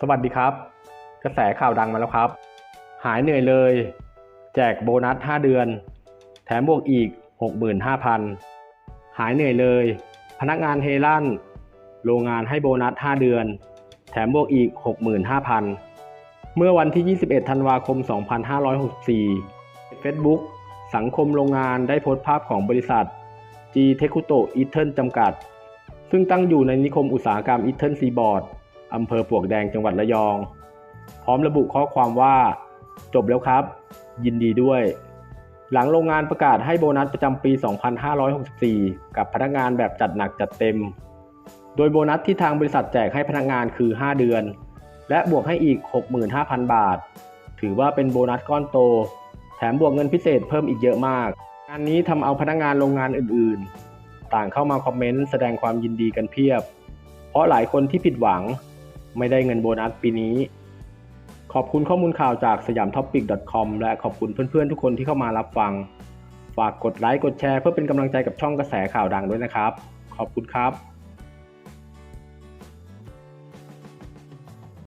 สวัสดีครับ กระแสข่าวดังมาแล้วครับ หายเหนื่อยเลย แจกโบนัส 5 เดือน แถมบวกอีก 65,000 หายเหนื่อยเลย พนักงานเฮลั่น โรงงานให้โบนัส 5 เดือน แถมบวกอีก 65,000 เมื่อวันที่ 21 ธันวาคม 2564 Facebook สังคมโรงงานได้โพสต์ภาพของบริษัท G t e c u t o e a t e r จำกัด ซึ่งตั้งอยู่ในนิคมอุตสาหกรรมอีเทิร์นซีบ อำเภอปวกแดงจังหวัดระยอง พร้อมระบุข้อความว่า จบแล้วครับ ยินดีด้วย หลังโรงงานประกาศให้โบนัสประจำปี 2564 กับพนักงานแบบจัดหนักจัดเต็ม โดยโบนัสที่ทางบริษัทแจกให้พนักงานคือ 5 เดือน และบวกให้อีก 65,000 บาท ถือว่าเป็นโบนัสก้อนโต แถมบวกเงินพิเศษเพิ่มอีกเยอะมากงานนี้ทำเอาพนักงานโรงงานอื่น ๆ ต่างเข้ามาคอมเมนต์แสดงความยินดีกันเพียบ เพราะหลายคนที่ผิดหวัง ไม่ได้เงินโบนัสปีนี้ ขอบคุณข้อมูลข่าวจากสยามท็อปปิก .com และขอบคุณเพื่อนๆ ทุกคนที่เข้ามารับฟัง ฝากกดไลค์กดแชร์เพื่อเป็นกำลังใจกับช่องกระแสข่าวดังด้วยนะครับ ขอบคุณครับ